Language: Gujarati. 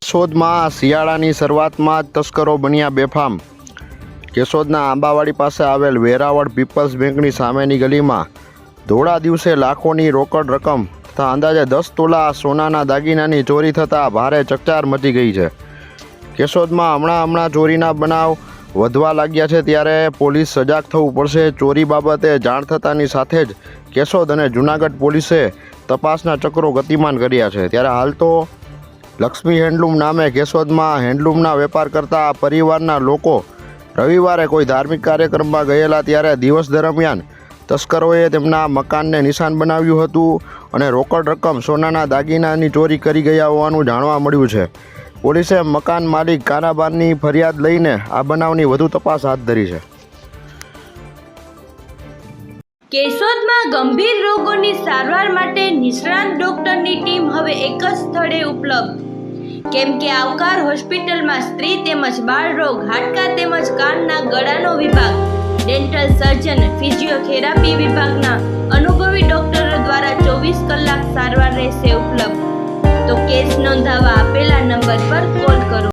કેશોદમાં શિયાળાની શરૂઆતમાં જ તસ્કરો બન્યા બેફામ. કેશોદના આંબાવાડી પાસે આવેલ વેરાવળ પીપલ્સ બેંકની સામેની ગલીમાં ધોળા દિવસે લાખોની રોકડ રકમ તથા અંદાજે દસ તોલા સોનાના દાગીનાની ચોરી થતાં ભારે ચકચાર મચી ગઈ છે. કેશોદમાં હમણાં હમણાં ચોરીના બનાવ વધવા લાગ્યા છે ત્યારે પોલીસ સજાગ થવું પડશે. ચોરી બાબતે જાણ થતાની સાથે જ કેશોદ અને જૂનાગઢ પોલીસે તપાસના ચક્રો ગતિમાન કર્યા છે. ત્યારે હાલ તો લક્ષ્મી હેન્ડલૂમ નામે કેશોદમાં હેન્ડલૂમના વેપાર કરતા પરિવારના લોકો રવિવારે કોઈ ધાર્મિક કાર્યક્રમમાં ગયેલા ત્યારે દિવસ દરમિયાન તસ્કરોએ તેમના મકાનને નિશાન બનાવ્યું હતું અને રોકડ રકમ સોનાના દાગીનાની ચોરી કરી ગયા હોવાનું જાણવા મળ્યું છે. પોલીસે મકાન માલિક કારાબારની ફરિયાદ લઈને આ બનાવની વધુ તપાસ હાથ ધરી છે. કેશોદમાં ગંભીર રોગોની સારવાર માટે નિષ્ણાંત ડોક્ટરની ટીમ હવે એક જ સ્થળે ઉપલબ્ધ. કેમ કે આવકાર હોસ્પિટલમાં સ્ત્રી તેમજ બાળ રોગ, હાડકા તેમજ કાનના ગળાનો વિભાગ, ડેન્ટલ સર્જન, ફિઝિયોથેરાપી વિભાગના અનુભવી ડોક્ટરો દ્વારા ચોવીસ કલાક સારવાર રહેશે ઉપલબ્ધ. કેસ નોંધાવા આપેલા નંબર પર કોલ કરો.